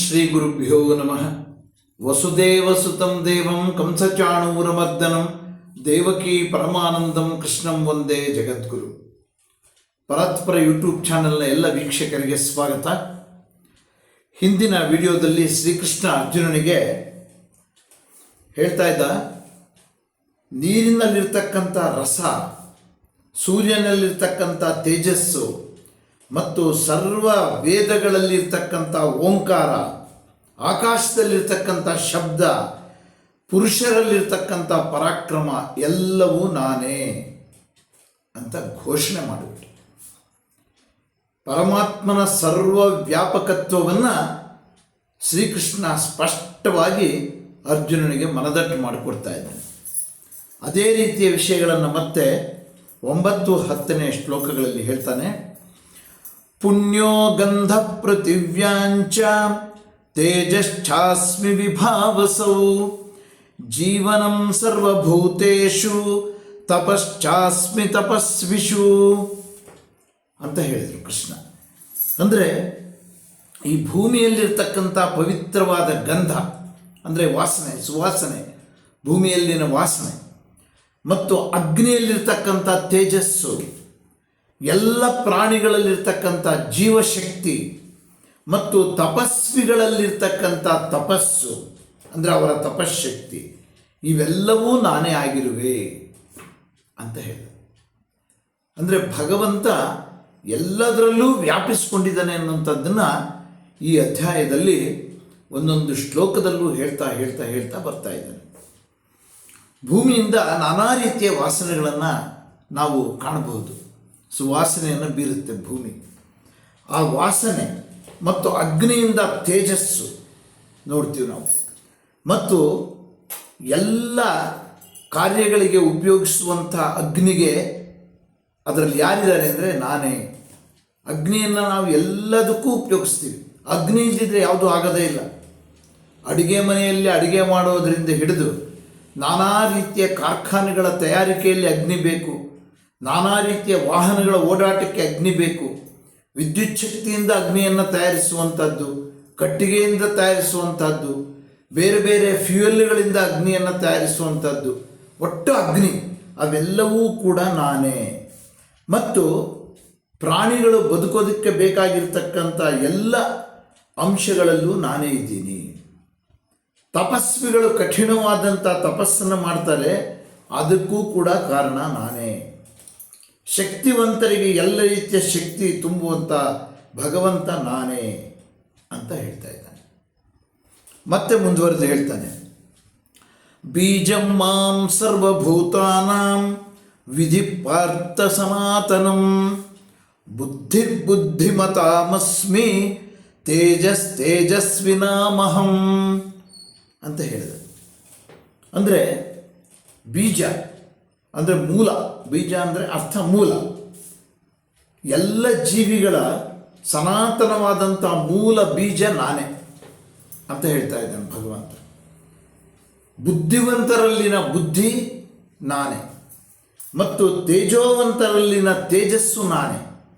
ಶ್ರೀ ಗುರುಭ್ಯೋ ನಮಃ ವಸುದೇವ ಸುತಂ ದೇವಂ ಕಂಸಚಾಣೂರಮರ್ದನಂ ದೇವಕಿ ಪರಮಾನಂದಂ ಕೃಷ್ಣಂ ವಂದೇ ಜಗದ್ಗುರು ಪರತ್ಪರ ಯೂಟ್ಯೂಬ್ ಚಾನೆಲ್ನ ಎಲ್ಲ ವೀಕ್ಷಕರಿಗೆ ಸ್ವಾಗತ. ಹಿಂದಿನ ವಿಡಿಯೋದಲ್ಲಿ ಶ್ರೀಕೃಷ್ಣ ಅರ್ಜುನನಿಗೆ ಹೇಳ್ತಾ ಇದ್ದ, ನೀರಿನಲ್ಲಿರ್ತಕ್ಕಂಥ ರಸ, ಸೂರ್ಯನಲ್ಲಿರ್ತಕ್ಕಂಥ ತೇಜಸ್ಸು ಮತ್ತು ಸರ್ವ ವೇದಗಳಲ್ಲಿರ್ತಕ್ಕಂಥ ಓಂಕಾರ, ಆಕಾಶದಲ್ಲಿರ್ತಕ್ಕಂಥ ಶಬ್ದ, ಪುರುಷರಲ್ಲಿರ್ತಕ್ಕಂಥ ಪರಾಕ್ರಮ, ಎಲ್ಲವೂ ನಾನೇ ಅಂತ ಘೋಷಣೆ ಮಾಡಿಬಿಟ್ಟು ಪರಮಾತ್ಮನ ಸರ್ವ ವ್ಯಾಪಕತ್ವವನ್ನು ಶ್ರೀಕೃಷ್ಣ ಸ್ಪಷ್ಟವಾಗಿ ಅರ್ಜುನನಿಗೆ ಮನದಟ್ಟು ಮಾಡಿಕೊಡ್ತಾ ಇದ್ದಾನೆ. ಅದೇ ರೀತಿಯ ವಿಷಯಗಳನ್ನು ಮತ್ತೆ ಒಂಬತ್ತು ಹತ್ತನೇ ಶ್ಲೋಕಗಳಲ್ಲಿ ಹೇಳ್ತಾನೆ. ಗಂಧ ಪೃಥಿವ್ಯಾಂಚ ತೇಜಶ್ಚಾಸ್ಮಿ ವಿಭಾವಸೌ. ಜೀವನಂ ಸರ್ವಭೂತೇಷು ತಪಶ್ಚಾಸ್ಮಿ ತಪಸ್ವಿಷು. ಅಂತ ಹೇಳಿದರು ಕೃಷ್ಣ. ಅಂದರೆ ಈ ಭೂಮಿಯಲ್ಲಿರ್ತಕ್ಕಂಥ ಪವಿತ್ರವಾದ ಗಂಧ, ಅಂದರೆ ವಾಸನೆ, ಸುವಾಸನೆ, ಭೂಮಿಯಲ್ಲಿನ ವಾಸನೆ, ಮತ್ತು ಅಗ್ನಿಯಲ್ಲಿರ್ತಕ್ಕಂಥ ತೇಜಸ್ಸು. ಎಲ್ಲ ಪ್ರಾಣಿಗಳಲ್ಲಿರ್ತಕ್ಕಂಥ ಜೀವಶಕ್ತಿ ಮತ್ತು ತಪಸ್ವಿಗಳಲ್ಲಿರ್ತಕ್ಕಂಥ ತಪಸ್ಸು ಅಂದರೆ ಅವರ ತಪಶಕ್ತಿ ಇವೆಲ್ಲವೂ ನಾನೇ ಆಗಿರುವೆ ಅಂತ ಹೇಳಿ. ಅಂದರೆ ಭಗವಂತ ಎಲ್ಲದರಲ್ಲೂ ವ್ಯಾಪಿಸ್ಕೊಂಡಿದ್ದಾನೆ ಅನ್ನುವಂಥದ್ದನ್ನು ಈ ಅಧ್ಯಾಯದಲ್ಲಿ ಒಂದೊಂದು ಶ್ಲೋಕದಲ್ಲೂ ಹೇಳ್ತಾ ಹೇಳ್ತಾ ಹೇಳ್ತಾ ಬರ್ತಾ ಇದ್ದಾನೆ. ಭೂಮಿಯಿಂದ ನಾನಾ ರೀತಿಯ ವಾಸನೆಗಳನ್ನು ನಾವು ಕಾಣಬಹುದು. ಸುವಾಸನೆಯನ್ನು ಬೀರುತ್ತೆ ಭೂಮಿ. ಆ ವಾಸನೆ ಮತ್ತು ಅಗ್ನಿಯಿಂದ ತೇಜಸ್ಸು ನೋಡ್ತೀವಿ ನಾವು. ಮತ್ತು ಎಲ್ಲ ಕಾರ್ಯಗಳಿಗೆ ಉಪಯೋಗಿಸುವಂಥ ಅಗ್ನಿಗೆ ಅದರಲ್ಲಿ ಯಾರಿದ್ದಾರೆ ಅಂದರೆ ನಾನೇ. ಅಗ್ನಿಯನ್ನು ನಾವು ಎಲ್ಲದಕ್ಕೂ ಉಪಯೋಗಿಸ್ತೀವಿ. ಅಗ್ನಿ ಇದ್ದಿದ್ರೆ ಯಾವುದೂ ಆಗೋದೇ ಇಲ್ಲ. ಅಡುಗೆ ಮನೆಯಲ್ಲಿ ಅಡುಗೆ ಮಾಡೋದರಿಂದ ಹಿಡಿದು ನಾನಾ ರೀತಿಯ ಕಾರ್ಖಾನೆಗಳ ತಯಾರಿಕೆಯಲ್ಲಿ ಅಗ್ನಿ ಬೇಕು. ನಾನಾ ರೀತಿಯ ವಾಹನಗಳ ಓಡಾಟಕ್ಕೆ ಅಗ್ನಿ ಬೇಕು. ವಿದ್ಯುತ್ ಶಕ್ತಿಯಿಂದ ಅಗ್ನಿಯನ್ನು ತಯಾರಿಸುವಂಥದ್ದು ಕಟ್ಟಿಗೆಯಿಂದ ತಯಾರಿಸುವಂಥದ್ದು ಬೇರೆ ಬೇರೆ ಫ್ಯೂಯಲ್ಗಳಿಂದ ಅಗ್ನಿಯನ್ನು ತಯಾರಿಸುವಂಥದ್ದು ಒಟ್ಟು ಅಗ್ನಿ, ಅವೆಲ್ಲವೂ ಕೂಡ ನಾನೇ. ಮತ್ತು ಪ್ರಾಣಿಗಳು ಬದುಕೋದಕ್ಕೆ ಬೇಕಾಗಿರ್ತಕ್ಕಂಥ ಎಲ್ಲ ಅಂಶಗಳಲ್ಲೂ ನಾನೇ ಇದ್ದೀನಿ. ತಪಸ್ವಿಗಳು ಕಠಿಣವಾದಂಥ ತಪಸ್ಸನ್ನು ಮಾಡ್ತಾರೆ, ಅದಕ್ಕೂ ಕೂಡ ಕಾರಣ ನಾನೇ. ಶಕ್ತಿವಂತರಿಗೆ ಎಲ್ಲ ರೀತಿಯ ಶಕ್ತಿ ತುಂಬುವಂಥ ಭಗವಂತ ನಾನೇ ಅಂತ ಹೇಳ್ತಾ ಇದ್ದಾನೆ. ಮತ್ತೆ ಮುಂದುವರೆದು ಹೇಳ್ತಾನೆ. ಬೀಜಂ ಮಾಂ ಸರ್ವಭೂತಾನಾಂ ವಿಧಿ ಪಾರ್ಥ ಸನಾತನಂ. ಬುದ್ಧಿರ್ಬುದ್ಧಿಮತಾಮಸ್ಮಿ ತೇಜಸ್ ತೇಜಸ್ವಿನಾಮಹಂ ಅಂತ ಹೇಳಿದೆ. ಅಂದರೆ ಬೀಜ. ಅಂದರೆ ಮೂಲ, ಬೀಜ ಅಂದರೆ ಅರ್ಥ ಮೂಲ. ಎಲ್ಲ ಜೀವಿಗಳ ಸನಾತನವಾದಂಥ ಮೂಲ ಬೀಜ ನಾನೇ ಅಂತ ಹೇಳ್ತಾ ಇದ್ದಾನೆ ಭಗವಂತ. ಬುದ್ಧಿವಂತರಲ್ಲಿನ ಬುದ್ಧಿ ನಾನೇ. ಮತ್ತು ತೇಜೋವಂತರಲ್ಲಿನ ತೇಜಸ್ಸು ನಾನೇ.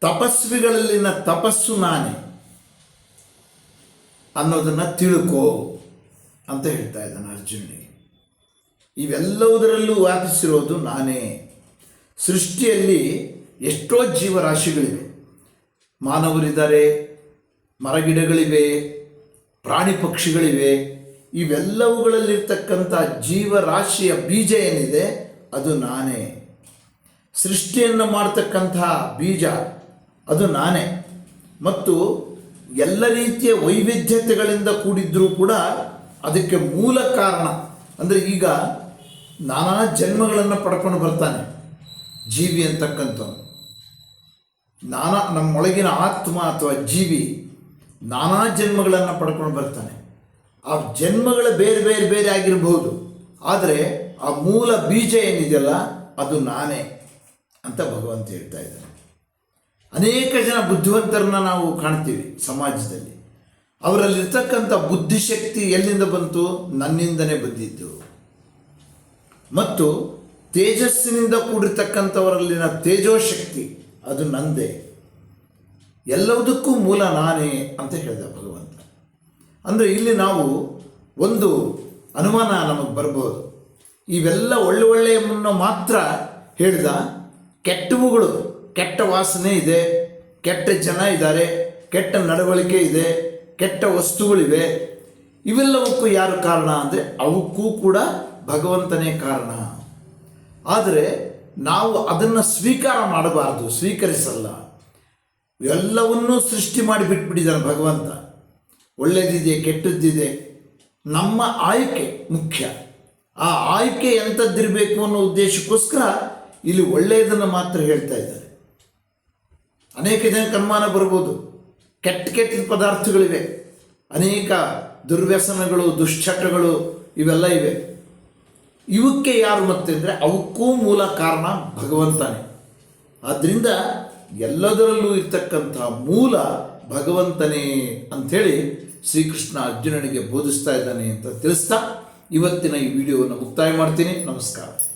ತಪಸ್ವಿಗಳಲ್ಲಿನ ತಪಸ್ಸು ನಾನೇ. ಅನ್ನೋದನ್ನು ತಿಳ್ಕೋ ಅಂತ ಹೇಳ್ತಾ ಇದ್ದಾನೆ ಅರ್ಜುನಿಗೆ. ಇವೆಲ್ಲವುದರಲ್ಲೂ ವ್ಯಾಪಿಸಿರೋದು ನಾನೇ. ಸೃಷ್ಟಿಯಲ್ಲಿ ಎಷ್ಟೋ ಜೀವರಾಶಿಗಳಿವೆ. ಮಾನವರಿದ್ದಾರೆ, ಮರಗಿಡಗಳಿವೆ, ಪ್ರಾಣಿ ಪಕ್ಷಿಗಳಿವೆ. ಇವೆಲ್ಲವುಗಳಲ್ಲಿರ್ತಕ್ಕಂಥ ಜೀವರಾಶಿಯ ಬೀಜ ಏನಿದೆ, ಅದು ನಾನೇ. ಸೃಷ್ಟಿಯನ್ನು ಮಾಡ್ತಕ್ಕಂಥ ಬೀಜ, ಅದು ನಾನೇ. ಮತ್ತು ಎಲ್ಲ ರೀತಿಯ ವೈವಿಧ್ಯತೆಗಳಿಂದ ಕೂಡಿದ್ರೂ ಕೂಡ ಅದಕ್ಕೆ ಮೂಲ ಕಾರಣ ಅಂದರೆ ಈಗ ನಾನಾ ಜನ್ಮಗಳನ್ನು ಪಡ್ಕೊಂಡು ಬರ್ತಾನೆ ಜೀವಿ ಅಂತಕ್ಕಂಥವ್ನು. ನಾನಾ ನಮ್ಮೊಳಗಿನ ಆತ್ಮ ಅಥವಾ ಜೀವಿ ನಾನಾ ಜನ್ಮಗಳನ್ನು ಪಡ್ಕೊಂಡು ಬರ್ತಾನೆ. ಆ ಜನ್ಮಗಳು ಬೇರೆ ಬೇರೆ ಬೇರೆ ಆಗಿರಬಹುದು. ಆದರೆ ಆ ಮೂಲ ಬೀಜ ಏನಿದೆಯಲ್ಲ ಅದು ನಾನೇ ಅಂತ ಭಗವಂತ ಹೇಳ್ತಾ ಇದ್ದಾನೆ. ಅನೇಕ ಜನ ಬುದ್ಧಿವಂತರನ್ನ ನಾವು ಕಾಣ್ತೀವಿ ಸಮಾಜದಲ್ಲಿ. ಅವರಲ್ಲಿರ್ತಕ್ಕಂಥ ಬುದ್ಧಿಶಕ್ತಿ ಎಲ್ಲಿಂದ ಬಂತು? ನನ್ನಿಂದನೇ ಬಂದಿದ್ದು. ಮತ್ತು ತೇಜಸ್ಸಿನಿಂದ ಕೂಡಿರ್ತಕ್ಕಂಥವರಲ್ಲಿನ ತೇಜೋಶಕ್ತಿ, ಅದು ನಂದೇ. ಎಲ್ಲದಕ್ಕೂ ಮೂಲ ನಾನೇ ಅಂತ ಹೇಳಿದ ಭಗವಂತ. ಅಂದರೆ ಇಲ್ಲಿ ನಾವು ಒಂದು ಅನುಮಾನ ನಮಗೆ ಬರ್ಬೋದು. ಇವೆಲ್ಲ ಒಳ್ಳೆ ಒಳ್ಳೆಯವನ್ನು ಮಾತ್ರ ಹೇಳಿದ ಕೆಟ್ಟವುಗಳು, ಕೆಟ್ಟ ವಾಸನೆ ಇದೆ, ಕೆಟ್ಟ ಜನ ಇದ್ದಾರೆ, ಕೆಟ್ಟ ನಡವಳಿಕೆ ಇದೆ ಕೆಟ್ಟ ವಸ್ತುಗಳಿವೆ, ಇವೆಲ್ಲವಕ್ಕೂ ಯಾರು ಕಾರಣ ಅಂದರೆ ಅವಕ್ಕೂ ಕೂಡ ಭಗವಂತನೇ ಕಾರಣ. ಆದರೆ ನಾವು ಅದನ್ನು ಸ್ವೀಕಾರ ಮಾಡಬಾರದು, ಸ್ವೀಕರಿಸಲ್ಲ. ಎಲ್ಲವನ್ನೂ ಸೃಷ್ಟಿ ಮಾಡಿ ಬಿಟ್ಬಿಟ್ಟಿದ್ದಾನೆ ಭಗವಂತ. ಒಳ್ಳೆಯದಿದೆ ಕೆಟ್ಟದ್ದಿದೆ. ನಮ್ಮ ಆಯ್ಕೆ ಮುಖ್ಯ. ಆ ಆಯ್ಕೆ ಎಂಥದ್ದಿರಬೇಕು ಅನ್ನೋ ಉದ್ದೇಶಕ್ಕೋಸ್ಕರ ಇಲ್ಲಿ ಒಳ್ಳೆಯದನ್ನು ಮಾತ್ರ ಹೇಳ್ತಾ ಇದ್ದಾರೆ. ಅನೇಕ ಜನಕ್ಕೆ ಅನುಮಾನ ಬರ್ಬೋದು. ಕೆಟ್ಟ ಕೆಟ್ಟ ಪದಾರ್ಥಗಳಿವೆ. ಅನೇಕ ದುರ್ವ್ಯಸನಗಳು, ದುಶ್ಚಟಗಳು ಇವೆಲ್ಲ ಇವೆ. ಇವಕ್ಕೆ ಯಾರು ಮತ್ತೆ ಅಂದರೆ ಅವಕ್ಕೂ ಮೂಲ ಕಾರಣ ಭಗವಂತನೇ. ಆದ್ದರಿಂದ ಎಲ್ಲದರಲ್ಲೂ ಇರ್ತಕ್ಕಂಥ ಮೂಲ ಭಗವಂತನೇ ಅಂಥೇಳಿ ಶ್ರೀಕೃಷ್ಣ ಅರ್ಜುನನಿಗೆ ಬೋಧಿಸ್ತಾ ಇದ್ದಾನೆ ಅಂತ ತಿಳಿಸ್ತಾ ಇವತ್ತಿನ ಈ ವಿಡಿಯೋವನ್ನು ಮುಕ್ತಾಯ ಮಾಡ್ತೀನಿ. ನಮಸ್ಕಾರ.